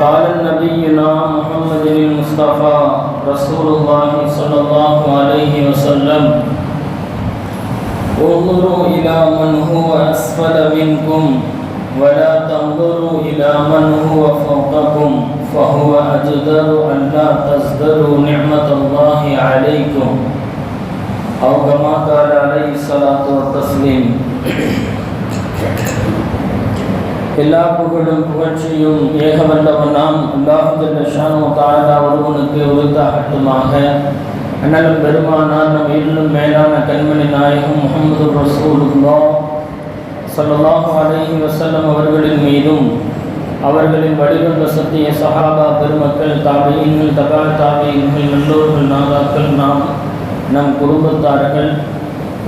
وقال نبينا محمد المصطفى رسول الله صلى الله عليه وسلم، انظروا إلى من هو أسفل منكم، ولا تنظروا إلى من هو فوقكم، فهو أجدر أن لا تزدروا نعمة الله عليكم. أو كما قال عليه الصلاة والتسليم எல்லா புகழும் புகழ்ச்சியும் ஏகவல்லவனாம் நாம் அல்லாஹு தாலா ஒருவனுக்கு உரித்தாகட்டுமாக. அண்ணலும் பெருமானார் நம் இன்னும் மேலான கண்மணி நாயகம் முகமது ரசூலுல்லா ஸல்லல்லாஹு அலஹி வசல்லம் அவர்களின் மீதும் அவர்களின் வடிவந்த சத்திய சஹாபா பெருமக்கள் தாபியங்கள் தபால் தாபியங்கள் நல்லோர்கள் நாதாக்கள் நாம் நம் குடும்பத்தார்கள்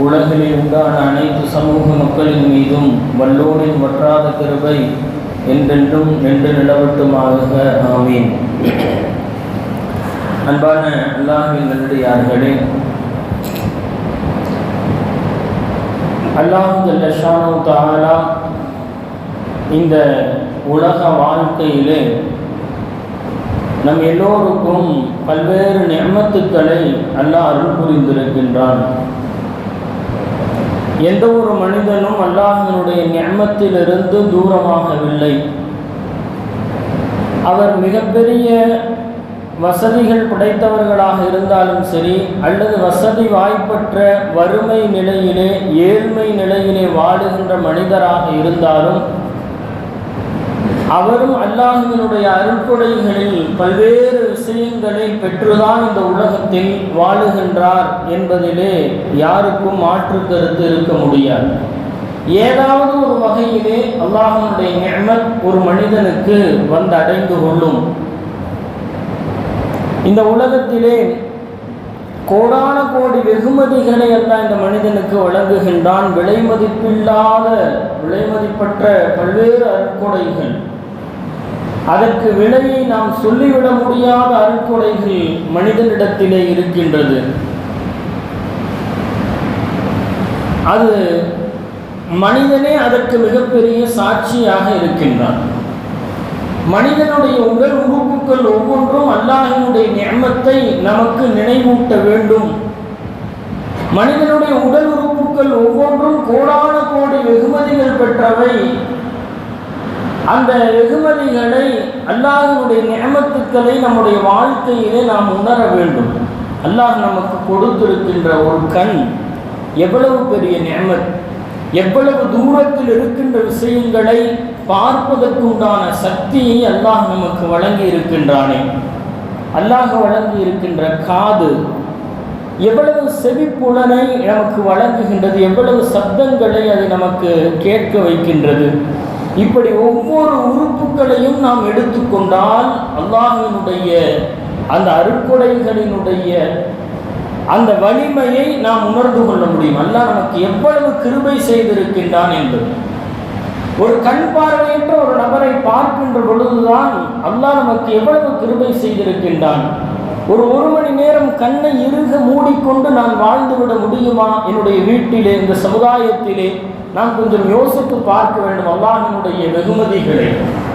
உலகிலே உண்டான அனைத்து சமூக மக்களின் மீதும் வல்லோரின் வற்றாத கருவை என்றென்றும் நின்று நிலவட்டுமாக ஆமீன். அன்பான அல்லாஹின் நல்லடியார்களே அல்லாஹு ஜல்லஷானு தாலா இந்த உலக வாழ்க்கையிலே நம் எல்லோருக்கும் பல்வேறு நியமத்துக்களை அல்லாஹ் அருள் புரிந்திருக்கின்றான். எந்த ஒரு மனிதனும் அல்லாஹினுடைய ஞாமத்திலிருந்து தூரமாகவில்லை. அவர் மிகப்பெரிய வசதிகள் படைத்தவர்களாக இருந்தாலும் சரி அல்லது வசதி வாய்ப்பற்ற வறுமை நிலையிலே ஏழ்மை நிலையிலே வாழுகின்ற மனிதராக இருந்தாலும் அவரும் அல்லாஹினுடைய அருட்கொடைகளில் பல்வேறு விஷயங்களை பெற்றுதான் இந்த உலகத்தில் வாழுகின்றார் என்பதிலே யாருக்கும் மாற்று கருத்து இருக்க முடியாது. ஏதாவது ஒரு வகையிலே அல்லாஹனுடைய நியமத் ஒரு மனிதனுக்கு வந்து அடைந்து கொள்ளும். இந்த உலகத்திலே கோடான கோடி வெகுமதிகளை எல்லாம் இந்த மனிதனுக்கு வழங்குகின்றான். விலை மதிப்பில்லாத விலை மதிப்பற்ற பல்வேறு அருட்கொடைகள். அதற்கு விலையை நாம் சொல்லிவிட முடியாத அருட்கொடைகள் மனிதனிடத்திலே இருக்கின்றது. அது மனிதனே அதற்கு மிகப்பெரிய சாட்சியாக இருக்கின்றான். மனிதனுடைய உடல் உறுப்புகள் ஒவ்வொன்றும் அல்லாஹினுடைய நியமத்தை நமக்கு நினைவூட்ட வேண்டும். மனிதனுடைய உடல் உறுப்புகள் ஒவ்வொன்றும் கோடான கோடி வெகுமதிகள் பெற்றவை. அந்த வெகுமதிகளை அல்லாஹனுடைய நியமத்துக்களை நம்முடைய வாழ்க்கையிலே நாம் உணர வேண்டும். அல்லாஹ் நமக்கு கொடுத்திருக்கின்ற ஒரு கண் எவ்வளவு பெரிய நியமத் எவ்வளவு தூரத்தில் இருக்கின்ற விஷயங்களை பார்ப்பதற்குண்டான சக்தியை அல்லாஹ் நமக்கு வழங்கி இருக்கின்றானே அல்லாஹ் வழங்கி இருக்கின்ற காது எவ்வளவு செவிப்புலனை நமக்கு வழங்குகின்றது எவ்வளவு சப்தங்களை அது நமக்கு கேட்க வைக்கின்றது. இப்படி ஒவ்வொரு உறுப்புகளையும் நாம் எடுத்துக்கொண்டால் அல்லாஹினுடைய அந்த அருட்கொடைகளினுடைய அந்த வலிமையை நாம் உணர்ந்து கொள்ள முடியும். அல்லாஹ் நமக்கு எவ்வளவு கிருபை செய்திருக்கின்றான் என்பது. ஒரு கண் பார்வையற்ற ஒரு நபரை பார்க்கின்ற பொழுதுதான் அல்லாஹ் நமக்கு எவ்வளவு கிருபை செய்திருக்கின்றான். ஒரு ஒரு மணி நேரம் கண்ணை இறுக மூடிக்கொண்டு நான் வாழ்ந்துவிட முடியுமா? என்னுடைய வீட்டிலே இந்த சமுதாயத்திலே நாம் கொஞ்சம் யோசித்து பார்க்க வேண்டும் அல்லாஹினுடைய வெகுமதிகளை.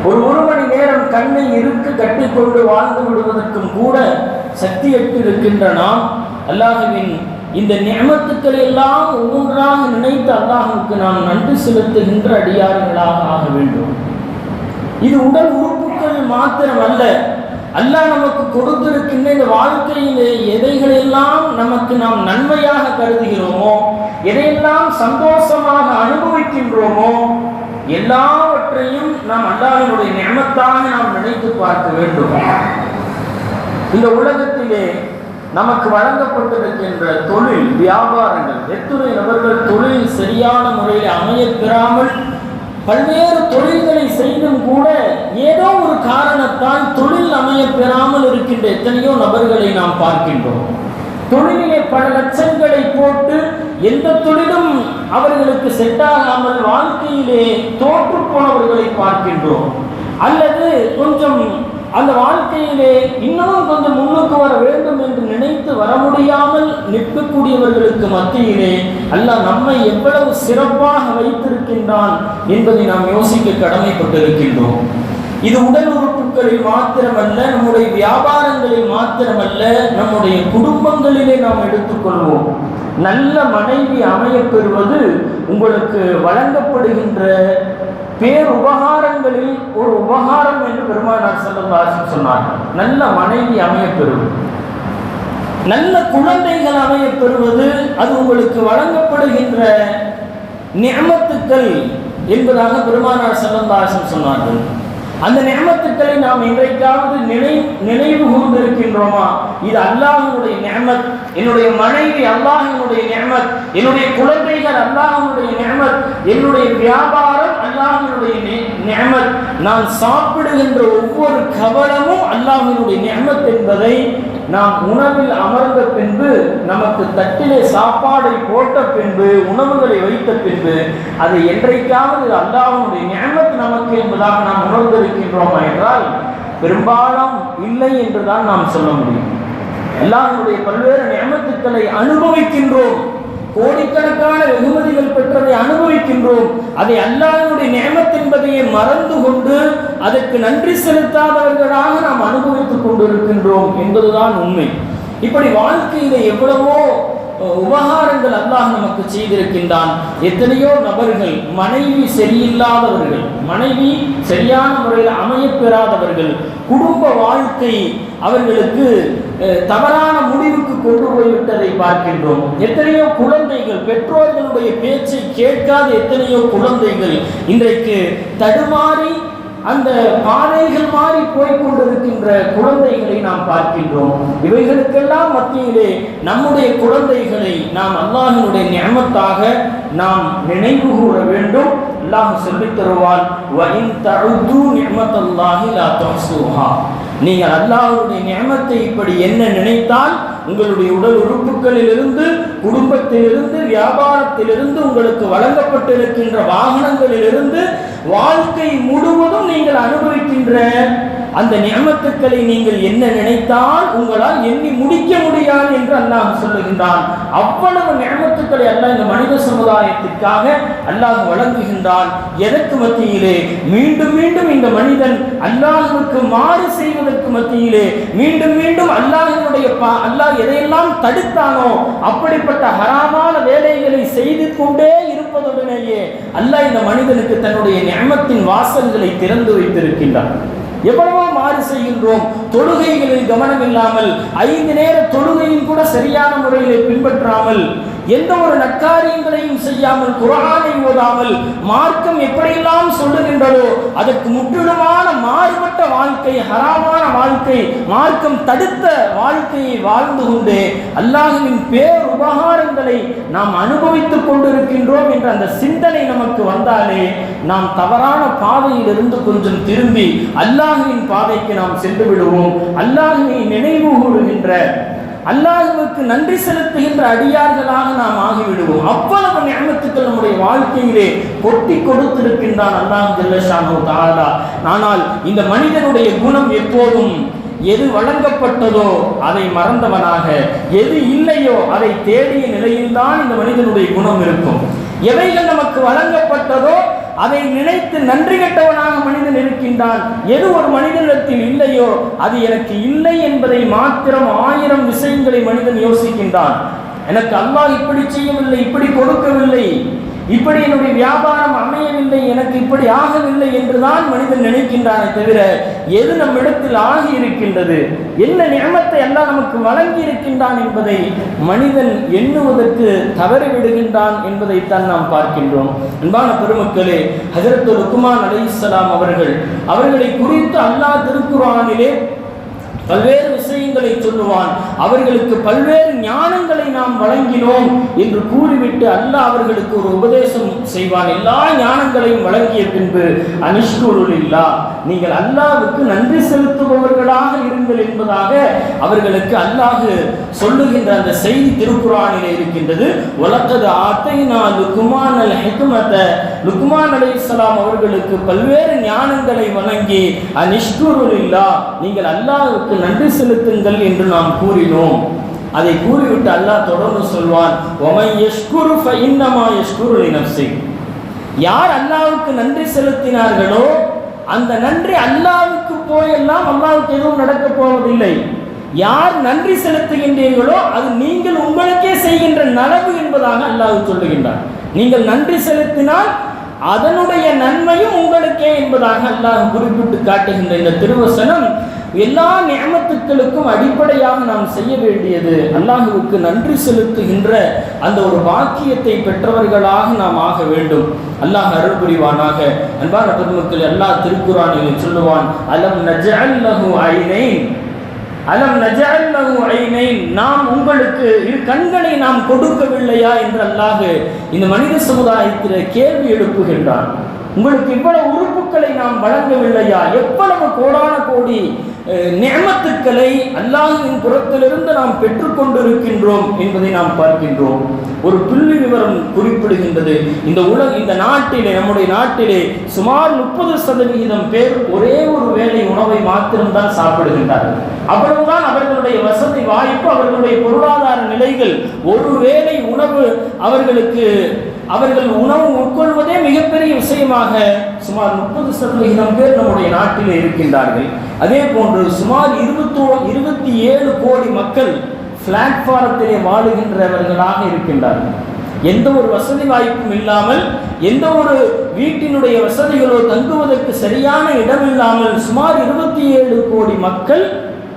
ஒரு ஒரு மணி நேரம் கண்ணை இருக்கு கட்டிக்கொண்டு வாழ்ந்து விடுவதற்கும் கூட சக்தி இருக்கின்ற நாம் அல்லாஹுவின் இந்த நியமத்துக்களை எல்லாம் ஒவ்வொன்றாக நினைத்து அல்லாஹுக்கு நாம் நன்றி செலுத்துகின்ற அடியார்களாக ஆக வேண்டும். இது உடல் உறுப்புகள் மாத்திரமல்ல. அல்லாஹ் நமக்கு கொடுத்திருக்கின்ற இந்த வாழ்க்கையிலே எதைகளெல்லாம் நமக்கு நாம் நன்மையாக கருதுகிறோமோ எதையெல்லாம் சந்தோஷமாக அனுபவிக்கின்றோமோ எல்லாவற்றையும் நாம் அல்லாஹினுடைய நியமத்தாக நாம் நினைத்து பார்க்க வேண்டும். இந்த உலகத்திலே நமக்கு வழங்கப்பட்டிருக்கின்ற தொழில் வியாபாரங்கள் எத்துறை நபர்கள் தொழில் சரியான முறையில் அமைய பெறாமல் பல்வேறு தொழில்களை செய்தும் கூட ஏதோ ஒரு காரணத்தால் தொழில் அமைய பெறாமல் இருக்கின்ற எத்தனையோ நபர்களை நாம் பார்க்கின்றோம். தொழிலிலே பல லட்சங்களை போட்டு எந்த தொழிலும் அவர்களுக்கு செட்டாகாமல் வாழ்க்கையிலே தோற்று போனவர்களை பார்க்கின்றோம். அல்லது கொஞ்சம் அந்த வாழ்க்கையிலே இன்னமும் கொஞ்சம் முன்னுக்கு வர வேண்டும் என்று நினைத்து வர முடியாமல் நிற்கக்கூடியவர்களுக்கு மத்தியிலே அல்லாஹ் நம்மை எவ்வளவு சிறப்பாக வைத்திருக்கின்றான் என்பதை நாம் யோசிக்க கடமைப்பட்டிருக்கின்றோம். இது உடல் உறுப்பு பொருட்களில் மாத்திரமல்ல நம்முடைய வியாபாரங்களில் மாத்திரமல்ல நம்முடைய குடும்பங்களிலே நாம் எடுத்துக்கொள்வோம். நல்ல மனைவி அமைய பெறுவது உங்களுக்கு வழங்கப்படுகின்ற பேர் உபகாரங்களில் ஒரு உபகாரம் என்று பெருமானார் செல்லும் சொன்னார்கள் நல்ல மனைவி அமைய பெறுவது. நல்ல குழந்தைகள் அமையப் பெறுவது அது உங்களுக்கு வழங்கப்படுகின்ற நியமத்துக்கள் என்பதாக பெருமானார் செல்லந்தாசன் சொன்னார்கள். அந்த நியமத்துக்களை நாம் இன்றைக்காவது நினை நினைவு கூர்ந்திருக்கின்றோமா இது அல்லாஹனுடைய நியமத் என்னுடைய மனைவி அல்லாஹனுடைய நியமத் என்னுடைய குழந்தைகள் அல்லாஹனுடைய நியமத் என்னுடைய வியாபாரம் அல்லாஹனுடைய நியமத். நான் சாப்பிடுகின்ற ஒவ்வொரு கவனமும் அல்லாஹினுடைய நியமத் என்பதை நாம் உணவில் அமர்ந்த பின்பு நமக்கு தட்டிலே சாப்பாடை போட்ட பின்பு உணவுகளை வைத்த பின்பு அது என்றைக்காவது அல்லாஹனுடைய நியமத் நமக்கு என்பதாக நாம் உணர்ந்திருக்கின்றோமா என்றால் பெரும்பாலும் இல்லை என்றுதான் நாம் சொல்ல முடியும். அல்லாஹனுடைய பல்வேறு நியமத்துக்களை அனுபவிக்கின்றோம். கோடிக்கணக்கான வெகுமதிகள் பெற்றதை அனுபவிக்கின்றோம். அதை அல்லாதனுடைய நேமத் என்பதையே மறந்து கொண்டு அதற்கு நன்றி செலுத்தாதவர்களாக நாம் அனுபவித்துக் கொண்டிருக்கின்றோம் என்பதுதான் உண்மை. இப்படி வாழ்க்கையில எவ்வளவோ உபகாரங்கள் அல்லாஹ் நமக்கு செய்திருக்கின்றான். எத்தனையோ நபர்கள் மனைவி சரியில்லாதவர்கள் மனைவி சரியான முறையில் அமையப்பெறாதவர்கள் குடும்ப வாழ்க்கை அவர்களுக்கு தவறான முடிவுக்கு கொண்டு போய்விட்டதை பார்க்கின்றோம். எத்தனையோ குழந்தைகள் பெற்றோர்களுடைய பேச்சை கேட்காத எத்தனையோ குழந்தைகள் இன்றைக்கு தடுமாறி அந்த பாதைகள் மாறி போய்கொண்டிருக்கின்ற குழந்தைகளை நாம் பார்க்கின்றோம். இவைகளுக்கெல்லாம் மத்தியிலே நம்முடைய குழந்தைகளை நாம் அல்லாஹினுடைய நியமத்தாக நாம் நினைவு கூற வேண்டும். அல்லாஹ் சொல்லித் தருவான் நீங்கள் அல்லாவுடைய நியமத்தை இப்படி என்ன நினைத்தால் உங்களுடைய உடல் உறுப்புகளிலிருந்து குடும்பத்திலிருந்து வியாபாரத்திலிருந்து உங்களுக்கு வழங்கப்பட்டிருக்கின்ற வாகனங்களிலிருந்து வாழ்க்கை முழுவதும் நீங்கள் அனுபவிக்கின்ற அந்த நியமத்துக்களை நீங்கள் என்ன நினைத்தால் உங்களால் எண்ணி முடிக்க முடியாது என்று அல்லாஹ் சொல்லுகின்றான். அவ்வளவு நியமத்துக்களை அல்லாஹ் இந்த மனித சமுதாயத்திற்காக அல்லாஹ் வழங்குகின்றான். எதற்கு மத்தியிலே? மீண்டும் மீண்டும் இந்த மனிதன் அல்லாஹுக்கு மாறு செய்வதற்கு மத்தியிலே மீண்டும் மீண்டும் அல்லாஹினுடைய அல்லாஹ் எதையெல்லாம் தடுத்தானோ அப்படிப்பட்ட ஹராமான வேலைகளை செய்து கொண்டே இருப்பதுடனேயே அல்லாஹ் இந்த மனிதனுக்கு தன்னுடைய நியமத்தின் வாசல்களை திறந்து வைத்திருக்கின்றான். எவ்வளவோ மாறு செய்கின்றோம். தொழுகைகளில் கவனம் இல்லாமல் ஐந்து நேர தொழுகையும் கூட சரியான முறையில் பின்பற்றாமல் எந்த ஒரு நற்காரியங்களையும் செய்யாமல் குரானை ஓதாமல் மார்க்கம் எப்படியெல்லாம் சொல்லுகின்றதோ அதற்கு முற்றிலுமான மாறுபட்ட வாழ்க்கை ஹராமான வாழ்க்கை மார்க்கம் தடுத்த வாழ்க்கையை வாழ்ந்து கொண்டு அல்லாஹுவின் பேர் உபகாரங்களை நாம் அனுபவித்துக் கொண்டிருக்கின்றோம் என்ற அந்த சிந்தனை நமக்கு வந்தாலே நாம் தவறான பாதையில் இருந்து கொஞ்சம் திரும்பி அல்லாஹுவின் பாதைக்கு நாம் சென்று விடுவோம். அல்லாஹுவை நினைவு கூறுகின்ற அல்லாஹுவுக்கு நன்றி செலுத்துகின்ற அடியார்களாக நாம் ஆகிவிடுவோம். அவ்வளவு ஞானத்துக்கள் நம்முடைய வாழ்க்கையிலே கொட்டி கொடுத்திருக்கின்றான் அல்லாஹ் ஜல்லஷானு தாரா ஆனால் இந்த மனிதனுடைய குணம் எப்போதும் எது வழங்கப்பட்டதோ அதை மறந்தவனாக எது இல்லையோ அதை தேடிய நிலையில்தான் இந்த மனிதனுடைய குணம் இருக்கும். எவைகள் நமக்கு வழங்கப்பட்டதோ அதை நினைத்து நன்றி கெட்டவனாக மனிதன் இருக்கின்றான். எது ஒரு மனிதனிடத்தில் இல்லையோ அது எனக்கு இல்லை என்பதை மாத்திரம் ஆயிரம் விஷயங்களை மனிதன் யோசிக்கின்றான். எனக்கு அல்லாஹ் இப்படி செய்யவில்லை இப்படி கொடுக்கவில்லை. இப்படி என்னுடைய வியாபாரம் அமையவில்லை எனக்கு இப்படி ஆகவில்லை என்றுதான் மனிதன் நினைக்கின்றானே தவிர எது நம்மிடத்தில் ஆகி இருக்கின்றது? என்ன நியமத்தை எல்லாம் நமக்கு வழங்கி இருக்கின்றான் என்பதை மனிதன் எண்ணுவதற்கு தவறி விடுகின்றான் என்பதைத்தான் நாம் பார்க்கின்றோம். அன்பான பெருமக்களே ஹசரத்து ருக்குமான் அலை அவர்கள் அவர்களை குறித்து அல்லாஹ் திருக்குறானிலே பல்வேறு விஷயங்களை சொல்லுவான். அவர்களுக்கு பல்வேறு ஞானங்களை நாம் வழங்கினோம் என்று கூறிவிட்டு அல்லாஹ் அவர்களுக்கு ஒரு உபதேசம் செய்வான். எல்லா ஞானங்களையும் வழங்கிய பின்பு அனிஷ்குருள் இல்லா நீங்கள் அல்லாவுக்கு நன்றி செலுத்துபவர்களாக இருங்கள் என்பதாக அவர்களுக்கு அல்லாஹ் சொல்லுகின்ற அந்த செய்தி திருக்குறானில் இருக்கின்றது. உலகது ஆத்தைனா லுக்குமான் அல் ஹெக்மத லுக்குமான் அலி இஸ்லாம் அவர்களுக்கு பல்வேறு ஞானங்களை வழங்கி அனிஷ்குருள் இல்லா நீங்கள் அல்லாஹுக்கு நன்றி திருத்துங்கள் என்று நாம் கூறினோம். அதை கூறிவிட்டு அல்லாஹ் தொடர்ந்து சொல்வான் ஒமை யஷ்குரு இன்னமா யஷ்குரு நப்சி யார் அல்லாவுக்கு நன்றி செலுத்தினார்களோ அந்த நன்றி அல்லாவுக்கு போயெல்லாம் அல்லாவுக்கு எதுவும் நடக்கப் போவதில்லை. யார் நன்றி செலுத்துகின்றீர்களோ அது நீங்கள் உங்களுக்கே செய்கின்ற நலவு என்பதாக அல்லாஹ் சொல்லுகின்றார் நீங்கள் நன்றி செலுத்தினால் அதனுடைய நன்மையும் உங்களுக்கே என்பதாக அல்லாஹ் குறிப்பிட்டு காட்டுகின்ற இந்த திருவசனம் எல்லா நியமத்துக்களுக்கும் அடிப்படையாக நாம் செய்ய வேண்டியது அல்லாஹுவுக்கு நன்றி செலுத்துகின்ற அந்த ஒரு வாக்கியத்தை பெற்றவர்களாக நாம் ஆக வேண்டும். அல்லாஹ் அருள் புரிவானாக அன்பான பெருமக்கள் எல்லா திருக்குறானிலும் சொல்லுவான் அலம் நஜல்லஹு லஹு அலம் நஜல்லஹு லஹு நாம் உங்களுக்கு இரு கண்களை நாம் கொடுக்கவில்லையா? என்று அல்லாஹ் இந்த மனித சமுதாயத்தில் கேள்வி எழுப்புகின்றான். உங்களுக்கு இவ்வளவு உறுப்புகளை நாம் வழங்கவில்லையா? எவ்வளவு கோடான கோடி நேமத்துக்களை நியமத்துக்களை புறத்திலிருந்து நாம் பெற்றுக்கொண்டிருக்கின்றோம் என்பதை நாம் பார்க்கின்றோம். ஒரு புள்ளி விவரம் குறிப்பிடுகின்றது. இந்த உலக இந்த நாட்டிலே நம்முடைய நாட்டிலே சுமார் முப்பது சதவிகிதம் பேர் ஒரே ஒரு வேளை உணவை மாத்திரம்தான் சாப்பிடுகின்றார்கள். அவ்வளவுதான் அவர்களுடைய வசதி வாய்ப்பு அவர்களுடைய பொருளாதார நிலைகள். ஒரு வேளை உணவு அவர்களுக்கு அவர்கள் உணவு உட்கொள்வதே மிகப்பெரிய விஷயமாக சுமார் முப்பது சதவிகிதம் பேர் நம்முடைய நாட்டில் இருக்கின்றார்கள். அதே போன்று சுமார் இருபத்தோ இருபத்தி ஏழு கோடி மக்கள் பிளாட்ஃபாரத்திலே வாழுகின்றவர்களாக இருக்கின்றார்கள். எந்த ஒரு வசதி வாய்ப்பும் இல்லாமல் எந்த ஒரு வீட்டினுடைய வசதிகளோ தங்குவதற்கு சரியான இடம் இல்லாமல் சுமார் இருபத்தி ஏழு கோடி மக்கள்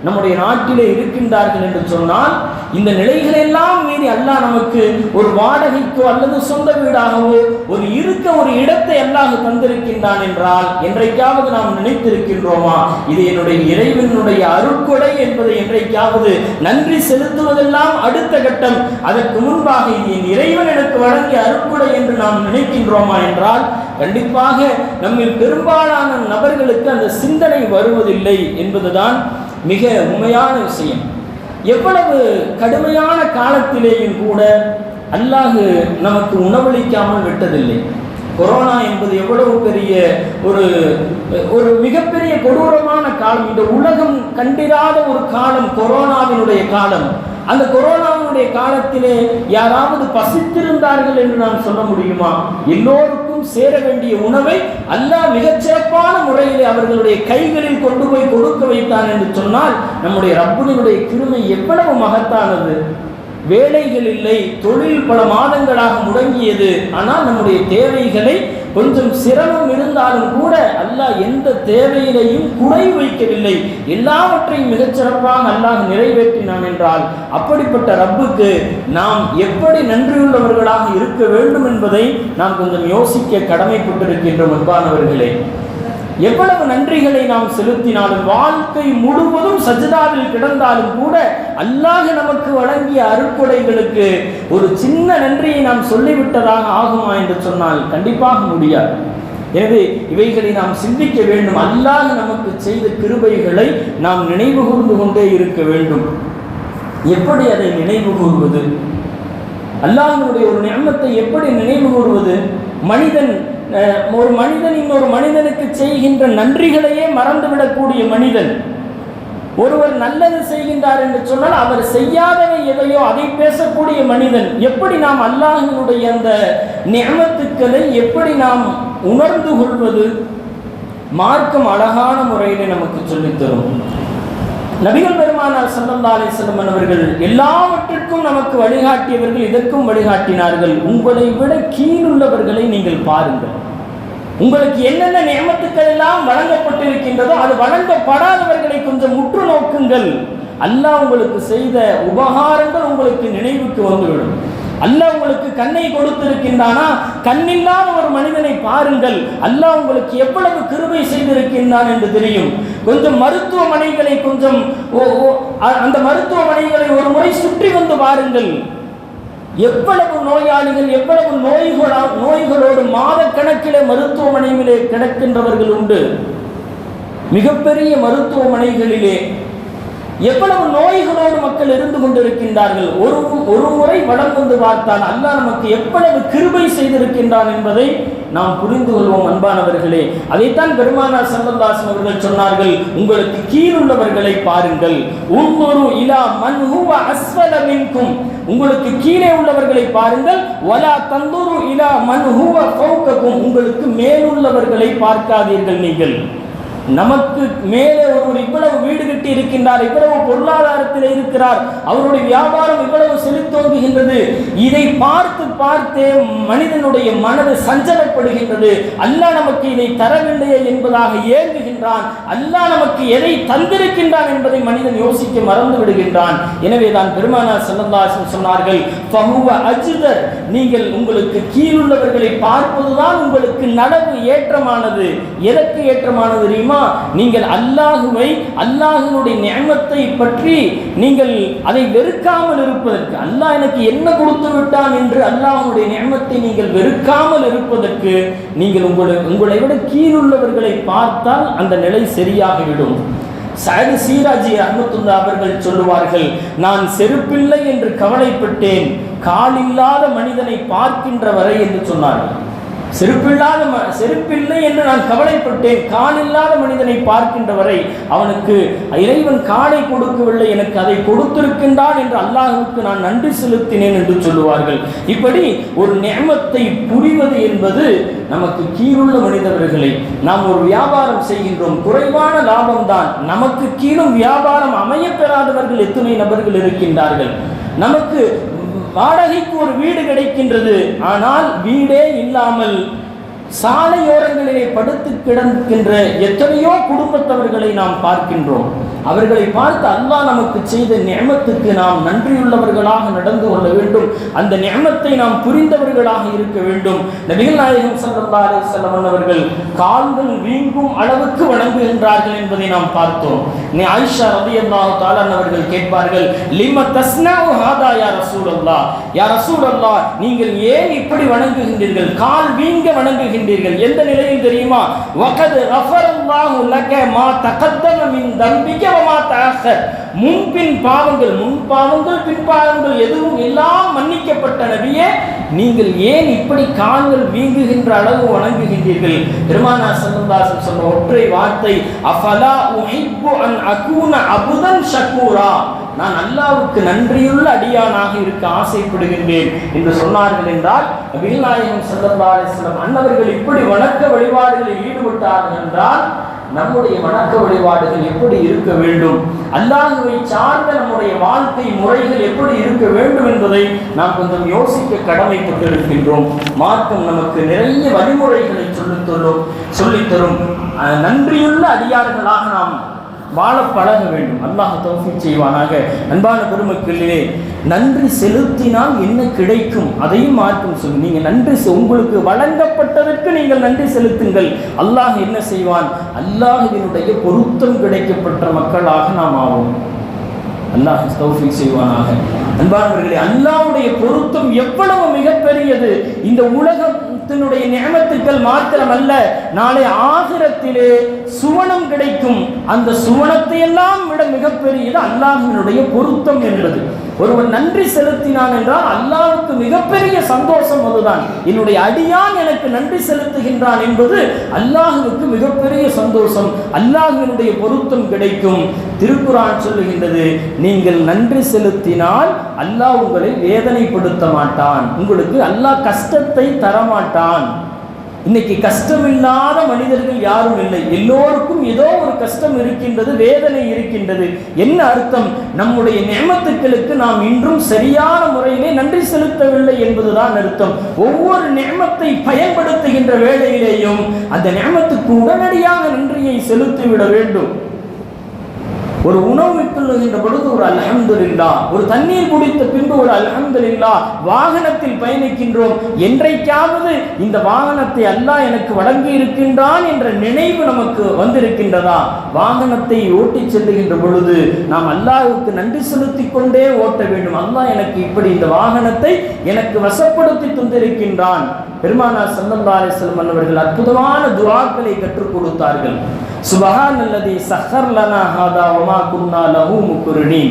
நம்முடைய நாட்டிலே இருக்கின்றார்கள் என்று சொன்னால் இந்த நிலைகளெல்லாம் மீறி அல்லாஹ் நமக்கு ஒரு வாடகைக்கோ அல்லது சொந்த வீடாகவோ ஒரு இருக்க ஒரு இடத்தை அல்லாஹ் தந்திருக்கின்றான் என்றால் என்றைக்காவது நாம் நினைத்திருக்கின்றோமா? இது என்னுடைய இறைவனுடைய அருட்கொடை என்பதை என்றைக்காவது நன்றி செலுத்துவதெல்லாம் அடுத்த கட்டம். அதற்கு முன்பாக இது என் இறைவன் எனக்கு வழங்கிய அருட்கொடை என்று நாம் நினைக்கின்றோமா என்றால் கண்டிப்பாக நம்மில் பெரும்பாலான நபர்களுக்கு அந்த சிந்தனை வருவதில்லை என்பதுதான் மிக உண்மையான விஷயம். எவ்வளவு கடுமையான காலத்திலேயும் கூட அல்லாஹு நமக்கு உணவளிக்காமல் விட்டதில்லை. கொரோனா என்பது எவ்வளவு பெரிய ஒரு ஒரு மிகப்பெரிய கொடூரமான காலம். இந்த உலகம் கண்டிராத ஒரு காலம் கொரோனாவினுடைய காலம். அந்த கொரோனாவினுடைய காலத்திலே யாராவது பசித்திருந்தார்கள் என்று நான் சொல்ல முடியுமா? எல்லோருக்கும் சேர வேண்டிய உணவை அல்லாஹ் மிகச்சிறப்பான முறையிலே அவர்களுடைய கைகளில் கொண்டு போய் கொடுக்க வைத்தான் என்று சொன்னால் நம்முடைய ரப்புனினுடைய கிருமை எவ்வளவு மகத்தானது. வேலைகள் இல்லை தொழில் பல மாதங்களாக முடங்கியது. ஆனால் நம்முடைய தேவைகளை கொஞ்சம் சிரமம் இருந்தாலும் கூட அல்லாஹ் எந்த தேவையிலையும் குறை வைக்கவில்லை. எல்லாவற்றையும் மிகச்சிறப்பாக அல்லாஹ் நிறைவேற்றினான் என்றால் அப்படிப்பட்ட ரப்புக்கு நாம் எப்படி நன்றியுள்ளவர்களாக இருக்க வேண்டும் என்பதை நாம் கொஞ்சம் யோசிக்க கடமைப்பட்டிருக்கின்றோம் அன்பானவர்களே. எவ்வளவு நன்றிகளை நாம் செலுத்தினாலும் வாழ்க்கை முழுவதும் சஜிதாவில் கிடந்தாலும் கூட அல்லாஹ் நமக்கு வழங்கிய அருட்கொடைகளுக்கு ஒரு சின்ன நன்றியை நாம் சொல்லிவிட்டதாக ஆகுமா என்று சொன்னால் கண்டிப்பாக முடியாது. எனவே இவைகளை நாம் சிந்திக்க வேண்டும். அல்லாஹ் நமக்கு செய்த கிருபைகளை நாம் நினைவு கூர்ந்து கொண்டே இருக்க வேண்டும். எப்படி அதை நினைவு கூறுவது அல்லாஹனுடைய ஒரு நியமத்தை எப்படி நினைவு கூறுவது மனிதன் ஒரு மனிதன் இன்னொரு மனிதனுக்கு செய்கின்ற நன்றிகளையே மறந்துவிடக்கூடிய மனிதன். ஒருவர் நல்லது செய்கின்றார் என்று சொன்னால் அவர் செய்யாதவை எதையோ அதை பேசக்கூடிய மனிதன். எப்படி நாம் அல்லாஹினுடைய அந்த நியமத்துக்களை எப்படி நாம் உணர்ந்து கொள்வது? மார்க்கம் அழகான முறையிலே நமக்கு சொல்லித் தரும் நபிகள் பெருமானார் சல்லல்லா அலிஸ்லம் அவர்கள் எல்லாவற்றிற்கும் நமக்கு வழிகாட்டியவர்கள் இதற்கும் வழிகாட்டினார்கள். உங்களை விட கீழுள்ளவர்களை நீங்கள் பாருங்கள். உங்களுக்கு என்னென்ன நியமத்துக்கள் எல்லாம் வழங்கப்பட்டிருக்கின்றதோ அது வழங்கப்படாதவர்களை கொஞ்சம் முற்று நோக்குங்கள். அல்லாஹ் உங்களுக்கு செய்த உபகாரங்கள் உங்களுக்கு நினைவுக்கு வந்துவிடும். அல்லாஹ் உங்களுக்கு கண்ணை கொடுத்திருக்கின்றானா? கண்ணில்லாத ஒரு மனிதனை பாருங்கள். அல்லாஹ் உங்களுக்கு எவ்வளவு கிருபை செய்திருக்கின்றான் என்று தெரியும். கொஞ்சம் மருத்துவமனைகளை கொஞ்சம் ஓ- ஓ- அ- அந்த மருத்துவமனைகளை ஒரு முறை சுற்றி வந்து பாருங்கள். எவ்வளவு நோயாளிகள் எவ்வளவு நோய்களா நோய்களோடு மாதக்கணக்கிலே மருத்துவமனையிலே கிடக்கின்றவர்கள் உண்டு. மிகப்பெரிய மருத்துவமனைகளிலே எவ்வளவு நோய்களோடு மக்கள் இருந்து கொண்டிருக்கின்றார்கள்? ஒரு ஒரு முறை வடம் கொண்டு பார்த்தால் அல்லாஹ் நமக்கு எவ்வளவு கிருபை செய்திருக்கின்றான் என்பதை நாம் புரிந்து கொள்வோம் அன்பானவர்களே. அதைத்தான் பெருமானார் சல்லல்லாஸ் அவர்கள் சொன்னார்கள் உங்களுக்கு கீழுள்ளவர்களை பாருங்கள். உன்னொரு இலா மன் ஹுவ அஸ்வல மின்கும். உங்களுக்கு கீழே உள்ளவர்களை பாருங்கள். வலா தந்தூரு இலா மன் ஹுவ ஃபௌகக்கும் உங்களுக்கு மேலுள்ளவர்களை பார்க்காதீர்கள் நீங்கள். நமக்கு மேலே ஒருவர் இவ்வளவு வீடு கட்டி இருக்கின்றார் இவ்வளவு பொருளாதாரத்தில் இருக்கிறார் அவருடைய வியாபாரம் இவ்வளவு செலுத்தோங்குகின்றது இதை பார்த்து பார்த்தே மனிதனுடைய மனது சஞ்சலப்படுகின்றது. அல்லாஹ் நமக்கு இதை தரவில்லையே என்பதாக ஏங்குகின்றான். அல்லாஹ் நமக்கு எதை தந்திருக்கின்றான் என்பதை மனிதன் யோசிக்க மறந்து விடுகின்றான். எனவே தான் பெருமானார் செல்லந்தாசன் சொன்னார்கள் "ஃபஹுவ அஜ்தர்." நீங்கள் உங்களுக்கு கீழுள்ளவர்களை பார்ப்பதுதான் உங்களுக்கு நடவு ஏற்றமானது. எதற்கு ஏற்றமானது தெரியுமா நீங்கள் அல்லாஹுவை அல்லாஹுனுடைய நியமத்தை பற்றி நீங்கள் அதை வெறுக்காமல் இருப்பதற்கு அல்லாஹ் எனக்கு என்ன கொடுத்து விட்டான் என்று அல்லாஹனுடைய நியமத்தை நீங்கள் வெறுக்காமல் இருப்பதற்கு நீங்கள் உங்களை உங்களை விட கீழுள்ளவர்களை பார்த்தால் அந்த நிலை சரியாகிவிடும். சயது சீராஜி அஹமத்துல்லா அவர்கள் சொல்லுவார்கள் நான் செருப்பில்லை என்று கவலைப்பட்டேன் காலில்லாத மனிதனை பார்க்கின்ற வரை என்று சொன்னார்கள். செருப்பில்லாத ம- செருப்பில்லை என்று நான் கவலைப்பட்டேன். கால் இல்லாத மனிதனை பார்க்கின்ற வரை அவனுக்கு இறைவன் காலை கொடுக்கவில்லை எனக்கு அதை கொடுத்திருக்கின்றான் என்று அல்லாஹுக்கு நான் நன்றி செலுத்தினேன் என்று சொல்லுவார்கள். இப்படி ஒரு நேமத்தை புரிவது என்பது நமக்கு கீழுள்ள மனிதர்களை நாம் ஒரு வியாபாரம் செய்கின்றோம் குறைவான லாபம்தான் நமக்கு கீழும் வியாபாரம் அமையப் பெறாதவர்கள் எத்தனை நபர்கள் இருக்கின்றார்கள்? நமக்கு வாடகைக்கு ஒரு வீடு கிடைக்கின்றது. ஆனால் வீடே இல்லாமல் சாலையோரங்களிலே படுத்து கிடக்கின்ற எத்தனையோ குடும்பத்தவர்களை நாம் பார்க்கின்றோம். அவர்களை பார்த்து அல்லாஹ் நமக்கு செய்த நியமத்துக்கு நாம் நன்றியுள்ளவர்களாக நடந்து கொள்ள வேண்டும். அந்த நியமத்தை நாம் புரிந்தவர்களாக இருக்க வேண்டும். நபிகள் நாயகம் சல்லா அலைஹி அவர்கள் கால்கள் வீங்கும் அளவுக்கு வணங்குகின்றார்கள் என்பதை நாம் பார்த்தோம். நீ ஆயிஷா ரவி தாலான் அவர்கள் கேட்பார்கள் லிம தஸ்னாவு ஹாதா யா யார் யா அல்லா நீங்கள் ஏன் இப்படி வணங்குகின்றீர்கள்? கால் வீங்க இருக்கின்றீர்கள் எந்த நிலையில் தெரியுமா? வகத் ரஃபரல்லாஹு லக மா தகத்தம மின் தம்பிக மா தஅக்கர் முன்பின் பாவங்கள் முன் பாவங்கள் பின் பாவங்கள் எதுவும் எல்லாம் மன்னிக்கப்பட்ட நபியே நீங்கள் ஏன் இப்படி கால்கள் வீங்குகின்ற அளவு வணங்குகின்றீர்கள்? பெருமானா சல்லல்லாஹு சொன்ன ஒற்றை வார்த்தை அஃபலா உஹிப்பு அன் அகூன அபுதன் ஷக்கூரா நான் அல்லாவுக்கு நன்றியுள்ள அடியானாக இருக்க ஆசைப்படுகின்றேன் என்று சொன்னார்கள் என்றால் நபிகள் நாயகம் ஸல்லல்லாஹு அன்னவர்கள் இப்படி வணக்க வழிபாடுகளில் ஈடுபட்டார்கள் என்றால் நம்முடைய வணக்க வழிபாடுகள் எப்படி இருக்க வேண்டும்? அல்லாஹுவை சார்ந்த நம்முடைய வாழ்க்கை முறைகள் எப்படி இருக்க வேண்டும் என்பதை நாம் கொஞ்சம் யோசிக்க கடமைப்பட்டிருக்கின்றோம். மார்க்கம் நமக்கு நிறைய வழிமுறைகளை சொல்லித் தரும் சொல்லித் தரும் நன்றியுள்ள அடியார்களாக நாம் வாழ பழக வேண்டும். அல்லாஹ் தௌஃபீக் செய்வானாக. அன்பான பெருமக்களிலே நன்றி செலுத்தினால் என்ன கிடைக்கும்? அதையும் மாற்றும் சொல்லு. நீங்கள் நன்றி உங்களுக்கு வழங்கப்பட்டதற்கு நீங்கள் நன்றி செலுத்துங்கள். அல்லாஹ் என்ன செய்வான்? அல்லாஹினுடைய பொருத்தம் கிடைக்கப்பட்ட மக்களாக நாம் ஆவோம். அல்லாஹ் தௌஃபிக் செய்வானாக. அன்பானவர்களே அல்லாவுடைய பொருத்தம் எவ்வளவு மிகப்பெரியது? இந்த உலகத்தினுடைய நியமத்துக்கள் மாத்திரமல்ல நாளை ஆகிரத்திலே சுவனம் கிடைக்கும். அந்த சுவனத்தை எல்லாம் விட மிகப்பெரியது அல்லாஹினுடைய பொருத்தம் என்பது. ஒருவன் நன்றி செலுத்தினான் என்றால் அல்லாவுக்கு மிகப்பெரிய சந்தோஷம் அதுதான். என்னுடைய அடியான் எனக்கு நன்றி செலுத்துகின்றான் என்பது அல்லாஹுவுக்கு மிகப்பெரிய சந்தோஷம். அல்லாஹினுடைய பொருத்தம் கிடைக்கும். திருக்குறான் சொல்லுகின்றது நீங்கள் நன்றி செலுத்தினால் அல்லாஹ் உங்களை வேதனைப்படுத்த மாட்டான். உங்களுக்கு அல்லாஹ் கஷ்டத்தை தரமாட்டான். இன்னைக்கு கஷ்டமில்லாத மனிதர்கள் யாரும் இல்லை. எல்லோருக்கும் ஏதோ ஒரு கஷ்டம் இருக்கின்றது வேதனை இருக்கின்றது. என்ன அர்த்தம்? நம்முடைய நியமத்துக்களுக்கு நாம் இன்றும் சரியான முறையிலே நன்றி செலுத்தவில்லை என்பதுதான் அர்த்தம். ஒவ்வொரு நியமத்தை பயன்படுத்துகின்ற வேளையிலேயும் அந்த நியமத்துக்கு உடனடியாக நன்றியை செலுத்திவிட வேண்டும். ஒரு உணவு விட்டுள்ளுகின்ற பொழுது ஒரு அல்ஹம்துலில்லா ஒரு தண்ணீர் குடித்த பின்பு ஒரு அல்ஹம்துலில்லா வாகனத்தில் பயணிக்கின்றோம். என்றைக்காவது இந்த வாகனத்தை அல்லாஹ் எனக்கு வழங்கி இருக்கின்றான் என்ற நினைவு நமக்கு வந்திருக்கின்றதா? வாகனத்தை ஓட்டிச் செல்லுகின்ற பொழுது நாம் அல்லாஹுக்கு நன்றி செலுத்திக் கொண்டே ஓட்ட வேண்டும். அல்லாஹ் எனக்கு இப்படி இந்த வாகனத்தை எனக்கு வசப்படுத்தி தந்திருக்கின்றான். பெருமானா சல்லல்லாஹு அலைஹி அவர்கள் அற்புதமான துராக்களை கற்றுக் கொடுத்தார்கள். சுபஹான் அல்லதி சஹர் லனா ஹாதா வமா குன்னா லஹூ முக்குருணி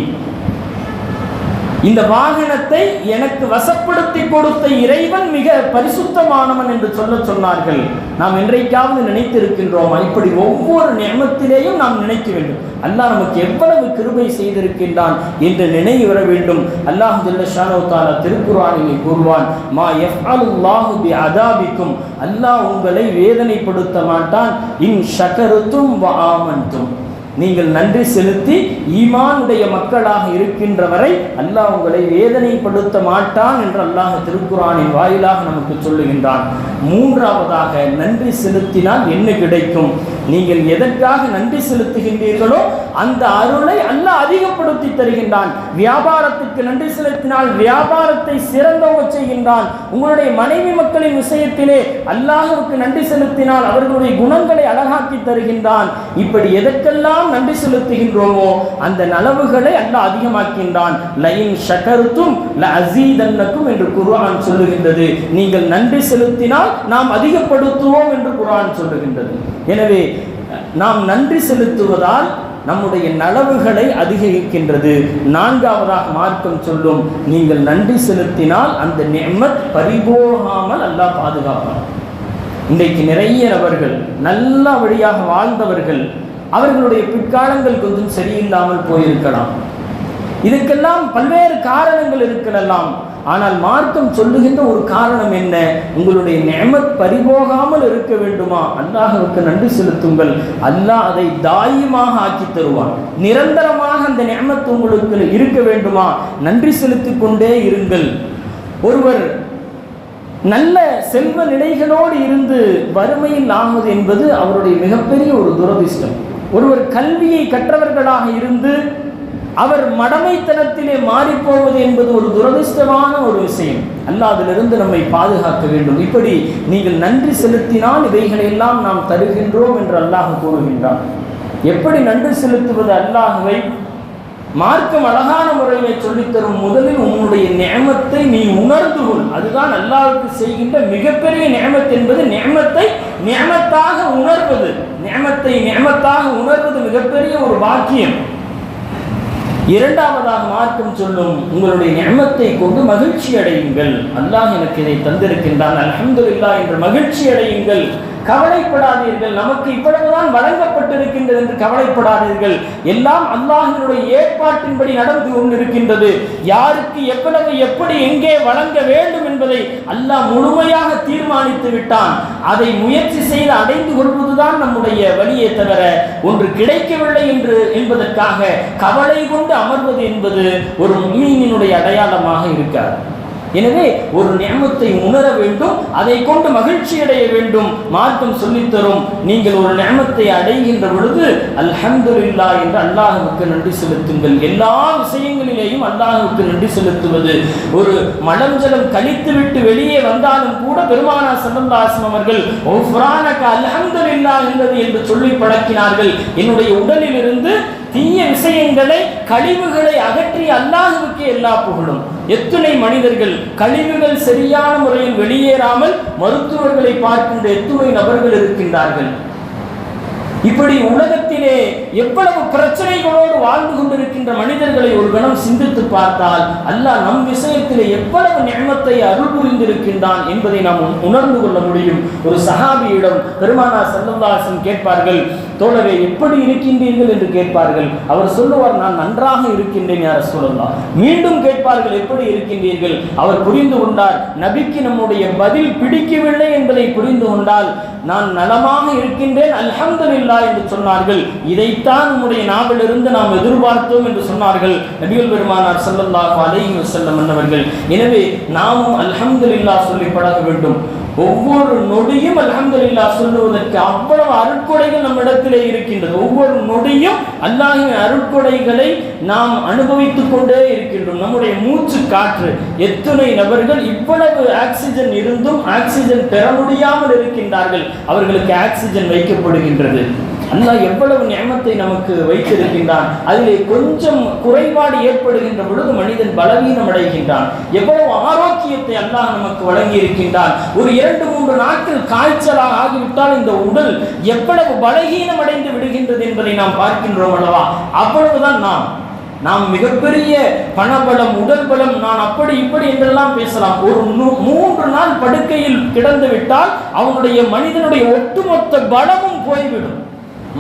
இந்த வாகனத்தை எனக்கு வசப்படுத்தி கொடுத்த இறைவன் மிக பரிசுத்தமானவன் என்று சொல்ல சொன்னார்கள். நாம் என்றைக்காவது நினைத்திருக்கின்றோமா. இப்படி ஒவ்வொரு நியமத்திலேயும் நாம் நினைக்க வேண்டும். அல்லாஹ் நமக்கு எவ்வளவு கிருபை செய்திருக்கின்றான் என்று நினைவு வர வேண்டும். அல்லாஹ் ஜல்ல ஷானோ திருக்குறானிலே கூறுவான் மா எஃப் அல்லாஹு பி அதாபிக்கும் அல்லாஹ் உங்களை வேதனைப்படுத்த மாட்டான். இன் ஷகருத்தும் வ ஆமன்தும். நீங்கள் நன்றி செலுத்தி ஈமானுடைய மக்களாக இருக்கின்ற வரை அல்லாஹ் உங்களை வேதனைப்படுத்த மாட்டான் என்று அல்லாஹ் திருக்குறானின் வாயிலாக நமக்கு சொல்லுகின்றான். மூன்றாவதாக நன்றி செலுத்தினால் என்ன கிடைக்கும்? நீங்கள் எதற்காக நன்றி செலுத்துகின்றீர்களோ அந்த அருளை அல்லாஹ் அதிகப்படுத்தி தருகின்றான். வியாபாரத்துக்கு நன்றி செலுத்தினால் வியாபாரத்தை சிறந்தவங்க செய்கின்றான். உங்களுடைய மனைவி மக்களின் விஷயத்திலே அல்லாஹுக்கு நன்றி செலுத்தினால் அவர்களுடைய குணங்களை அழகாக்கி தருகின்றான். இப்படி எதற்கெல்லாம் நன்றி செலுத்துகின்றோமோ அந்த நலவுகளை அல்லாஹ் அதிகமாக்கின்றான். லயின் ஷகருத்தும் ல அசீதன்னக்கும் என்று குர்ஆன் சொல்லுகின்றது. நீங்கள் நன்றி செலுத்தினால் நாம் அதிகப்படுத்துவோம் என்று குர்ஆன் சொல்லுகின்றது. எனவே நாம் நன்றி செலுத்துவதால் நம்முடைய நலவுகளை அதிகரிக்கின்றது. நான்காவதாக மார்க்கம் சொல்லும் நீங்கள் நன்றி செலுத்தினால் அந்த நெம்மத் பறிபோகாமல் அல்லாஹ் பாதுகாப்பான் இன்றைக்கு நிறைய நபர்கள் நல்ல வழியாக வாழ்ந்தவர்கள் அவர்களுடைய பிற்காலங்கள் கொஞ்சம் சரியில்லாமல் போயிருக்கலாம். இதுக்கெல்லாம் பல்வேறு காரணங்கள் இருக்கலாம். ஆனால் மார்க்கம் சொல்லுகின்ற ஒரு காரணம் என்ன? உங்களுடைய நேமத் பறிபோகாமல் இருக்க வேண்டுமா? அல்லாஹுக்கு நன்றி செலுத்துங்கள். அல்லாஹ் அதை தாயமாக ஆக்கி தருவான். நிரந்தரமாக அந்த நேமத் உங்களுக்கு இருக்க வேண்டுமா? நன்றி செலுத்தி கொண்டே இருங்கள். ஒருவர் நல்ல செல்வ நிலைகளோடு இருந்து வறுமையில் ஆகுது என்பது அவருடைய மிகப்பெரிய ஒரு துரதிர்ஷ்டம். ஒருவர் கல்வியை கற்றவர்களாக இருந்து அவர் மடமைத்தனத்திலே மாறிப்போவது என்பது ஒரு துரதிருஷ்டமான ஒரு விஷயம். அல்லாஹ் அதிலிருந்து நம்மை பாதுகாக்க வேண்டும். இப்படி நீங்கள் நன்றி செலுத்தினால் இவைகளெல்லாம் நாம் தருகின்றோம் என்று அல்லாஹ் கூறுகின்றார் எப்படி நன்றி செலுத்துவது அல்லாஹுவை? மார்க்கம் அழகான முறையிலே சொல்லித்தரும் முதலில் உன்னுடைய நியமத்தை நீ உணர்ந்து கொள். அதுதான் அல்லாவுக்கு செய்கின்ற மிகப்பெரிய நியமத் என்பது நியமத்தை நியமத்தாக உணர்வது நியமத்தை நியமத்தாக உணர்வது மிகப்பெரிய ஒரு பாக்கியம். இரண்டாவதாக மார்க்கம் சொல்லும் உங்களுடைய நியமத்தை கொண்டு மகிழ்ச்சி அடையுங்கள். அல்லாஹ் எனக்கு இதை தந்திருக்கின்றான். அல்ஹம்துலில்லாஹ் என்று மகிழ்ச்சி அடையுங்கள். கவலைப்படாதீர்கள். நமக்கு இவ்வளவுதான் வழங்கப்பட்டிருக்கின்றது என்று கவலைப்படாதீர்கள். எல்லாம் அல்லாஹினுடைய ஏற்பாட்டின்படி நடந்து கொண்டிருக்கின்றது. யாருக்கு எவ்வளவு எப்படி எங்கே வழங்க வேண்டும் என்பதை அல்லாஹ் முழுமையாக தீர்மானம் கொடுத்து விட்டான். அதை முயற்சி செய்து அடைந்து கொள்வதுதான் நம்முடைய வழியே தவிர ஒன்று கிடைக்கவில்லை என்று என்பதற்காக கவலை கொண்டு அமர்வது என்பது ஒரு மீனினுடைய அடையாளமாக இருக்காது. எனவே ஒரு நியமத்தை உணர வேண்டும் அதை கொண்டு மகிழ்ச்சி அடைய வேண்டும். மார்க்கம் சொல்லித்தரும் நீங்கள் ஒரு நியமத்தை அடைகின்ற பொழுது அல்ஹம்துலில்லா என்று அல்லாஹுவுக்கு நன்றி செலுத்துங்கள். எல்லா விஷயங்களிலேயும் அல்லாஹுவுக்கு நன்றி செலுத்துவது. ஒரு மலஞ்சலம் கழித்துவிட்டு வெளியே வந்தாலும் கூட பெருமானா சந்தந்தாசம் அவர்கள் ஒஃப்ரானக அல்ஹம்துலில்லா என்பது என்று சொல்லி பழக்கினார்கள். என்னுடைய உடலில் இருந்து தீய விஷயங்களை கழிவுகளை அகற்றி அல்லாஹுவுக்கு எல்லா புகழும். எத்துணை மனிதர்கள் கழிவுகள் சரியான முறையில் வெளியேறாமல் மருத்துவர்களை பார்க்கின்ற எத்துணை நபர்கள் இருக்கின்றார்கள். இப்படி உலகத்திலே எவ்வளவு பிரச்சனைகளோடு இருக்கின்ற மனிதர்களை ஒரு கணம் சிந்தித்து பார்த்தால் அல்லாஹ் நம் விஷயத்திலே எவ்வளவு நியமத்தை அருள் புரிந்திருக்கின்றான் என்பதை நாம் உணர்ந்து கொள்ள முடியும். ஒரு சஹாபியிடம் பெருமானா செல்லல்லாசன் கேட்பார்கள் தோழரே எப்படி இருக்கின்றீர்கள்? என்று கேட்பார்கள். அவர் சொல்லுவார் நான் நன்றாக இருக்கின்றேன் யார சொல்லலாம் மீண்டும் கேட்பார்கள் எப்படி இருக்கின்றீர்கள்? அவர் புரிந்து கொண்டார் நபிக்கு நம்முடைய பதில் பிடிக்கவில்லை என்பதை புரிந்து கொண்டால் நான் நலமாக இருக்கின்றேன் அல்ஹம்துலில்லா என்று சொன்னார்கள். இதைத்தான் நம்முடைய நாவிலிருந்து நாம் எதிர்பார்த்தோம் என்று சொன்னார்கள். நபிகள் பெருமானார் ஸல்லல்லாஹு அலைஹி வஸல்லம் என்பவர்கள். எனவே நாமும் அல்ஹம்துலில்லா சொல்லி பழக வேண்டும். ஒவ்வொரு நொடியும் அல்ஹம்துலில்லா சொல்லுவதற்கு அவ்வளவு அருட்கொடைகள் நம்மிடத்திலே இருக்கின்றது. ஒவ்வொரு நொடியும் அல்லாஹின் அருட்கொடைகளை நாம் அனுபவித்துக் கொண்டே இருக்கின்றோம். நம்முடைய மூச்சு காற்று. எத்தனை நபர்கள் இவ்வளவு ஆக்சிஜன் இருந்தும் ஆக்சிஜன் பெற முடியாமல் இருக்கின்றார்கள். அவர்களுக்கு ஆக்சிஜன் வைக்கப்படுகின்றது. அல்லாஹ் எவ்வளவு நியமத்தை நமக்கு வைத்திருக்கின்றான்? அதிலே கொஞ்சம் குறைபாடு ஏற்படுகின்ற பொழுது மனிதன் பலவீனம் அடைகின்றான். எவ்வளவு ஆரோக்கியத்தை அல்லாஹ் நமக்கு வழங்கி இருக்கின்றான் ஒரு இரண்டு மூன்று நாட்கள் காய்ச்சலாக ஆகிவிட்டால் இந்த உடல் எவ்வளவு பலகீனம் அடைந்து விடுகின்றது என்பதை நாம் பார்க்கின்றோம் அல்லவா? அவ்வளவுதான் நாம். நாம் மிகப்பெரிய பணபலம் உடல் பலம் நான் அப்படி இப்படி என்றெல்லாம் பேசலாம். ஒரு நூ- மூன்று நாள் படுக்கையில் கிடந்து விட்டால் அவனுடைய மனிதனுடைய ஒட்டுமொத்த பலமும் போய்விடும்.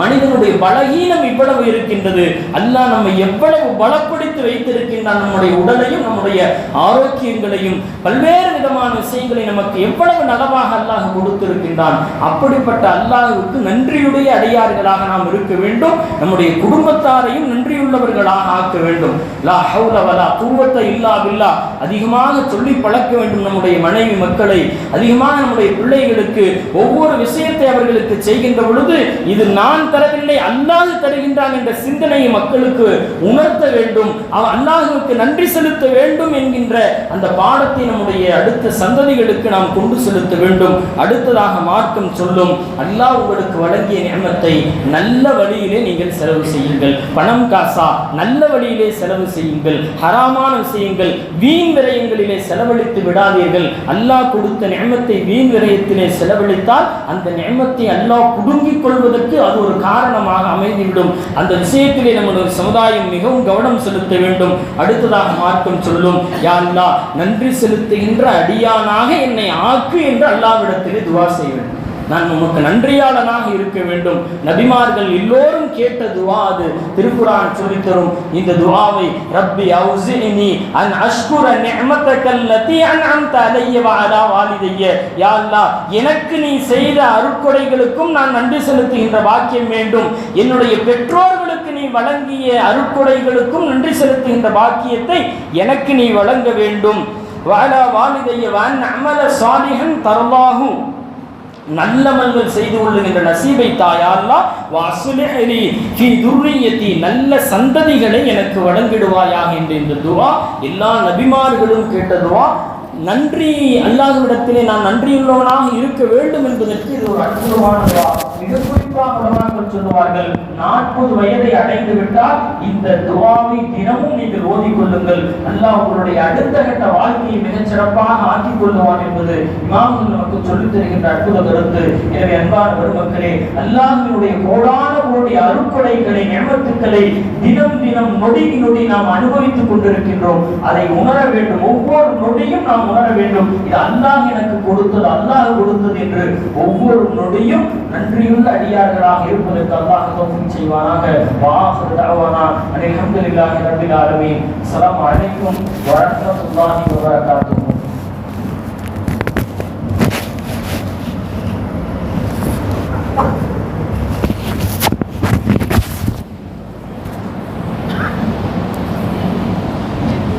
மனிதனுடைய பலகீனம் இவ்வளவு இருக்கின்றது. அல்லாஹ் நம்மை எவ்வளவு பலப்படுத்தி வைத்திருக்கின்றான். நம்முடைய உடலையும் நம்முடைய ஆரோக்கியங்களையும் பல்வேறு விதமான விஷயங்களை நமக்கு எவ்வளவு நலவாக அல்லாஹ் கொடுத்திருக்கின்றான். அப்படிப்பட்ட அல்லாஹுக்கு நன்றியுடைய அடியார்களாக நாம் இருக்க வேண்டும். நம்முடைய குடும்பத்தாரையும் நன்றியுள்ளவர்களாக ஆக்க வேண்டும். லா ஹவுல வலா குவத்த இல்லா பில்லா. அதிகமாக சொல்லி பழக்க வேண்டும் நம்முடைய மனைவி மக்களை. அதிகமாக நம்முடைய பிள்ளைகளுக்கு ஒவ்வொரு விஷயத்தை அவர்களுக்கு செய்கின்ற பொழுது இது நான் நான் தரவில்லை அல்லாஹ் தருகின்றான் என்ற சிந்தனையை மக்களுக்கு உணர்த்த வேண்டும். அவன் அல்லாஹுக்கு நன்றி செலுத்த வேண்டும் என்கின்ற அந்த பாடத்தை நம்முடைய அடுத்த சந்ததிகளுக்கு நாம் கொண்டு செலுத்த வேண்டும். அடுத்ததாக மார்க்கம் சொல்லும் அல்லாஹ் உங்களுக்கு வழங்கிய நியமத்தை நல்ல வழியிலே நீங்கள் செலவு செய்யுங்கள். பணம் காசா நல்ல வழியிலே செலவு செய்யுங்கள். ஹராமான விஷயங்கள் வீண் விரயங்களிலே செலவழித்து விடாதீர்கள். அல்லாஹ் கொடுத்த நியமத்தை வீண் விரயத்திலே செலவழித்தால் அந்த நியமத்தை அல்லாஹ் குடுங்கிக் கொள்வதற்கு அது ஒரு காரணமாக அமைந்துவிடும். அந்த விஷயத்திலே நம்முடைய சமுதாயம் மிகவும் கவனம் செலுத்த வேண்டும். அடுத்ததாக மார்க்கம் சொல்லும் யாருந்தா நன்றி செலுத்துகின்ற அடியானாக என்னை ஆக்கு என்று அல்லாவிடத்திலே துவா செய்ய வேண்டும் நான் உமக்கு நன்றியாளனாக இருக்க வேண்டும். நபிமார்கள் எல்லோரும் கேட்ட துவா அது. திருக்குரான் சொல்லித்தரும் இந்த துவாவை ரப்பி அவுசினி அன் அஷ்குர நிஅமத்தக்கல்லதி அன்அம்த அலைய வ அலா வாலிதைய. யா அல்லாஹ் எனக்கு நீ செய்த அருட்கொடைகளுக்கும் நான் நன்றி செலுத்துகின்ற வாக்கியம் வேண்டும். என்னுடைய பெற்றோர்களுக்கு நீ வழங்கிய அருட்கொடைகளுக்கும் நன்றி செலுத்துகின்ற வாக்கியத்தை எனக்கு நீ வழங்க வேண்டும். வாலா வாலிதைய வான் அமல சுவாமிகன் தரலாகும் நல்லமல்கள் செய்து கொள்ளுகின்ற நசீபை தாயால்லா வாசுலி ஃபி துர்ரியத்தி நல்ல சந்ததிகளை எனக்கு வழங்கிடுவாயாக என்று இந்த துவா எல்லா நபிமார்களும் கேட்ட துவா நன்றி அல்லாஹ்விடத்திலே நான் நன்றியுள்ளவனாக இருக்க வேண்டும் என்பதற்கு இது ஒரு அற்புதமான மிகப்பெரிய குறிப்பாக சொல்லுவார்கள் நாற்பது வயதை அடைந்து விட்டால் இந்த துவாவை தினமும் நீங்கள் ஓதிக்கொள்ளுங்கள் அல்லாஹ் உங்களுடைய அடுத்த கட்ட வாழ்க்கையை மிகச் சிறப்பாக ஆக்கிக் கொள்ளுவான் என்பது இமாம்கள் நமக்கு சொல்லித் தருகின்ற அற்புத கருத்து. எனவே அன்பான பெருமக்களே அல்லாஹினுடைய கோடான கோடி அருக்குடைகளை நியமத்துக்களை தினம் தினம் நொடி நொடி நாம் அனுபவித்துக் கொண்டிருக்கின்றோம். அதை உணர வேண்டும். ஒவ்வொரு நொடியும் நாம் உணர வேண்டும். இது அல்லாஹ் எனக்கு கொடுத்தது அல்லாஹ் கொடுத்தது என்று ஒவ்வொரு நொடியும் நன்றியுள்ள அடியார் terakhir kulit Allah atau fungsi wana ke wa akhir da'wana alhamdulillahi rabbil alamin assalamualaikum warahmatullahi wabarakatuh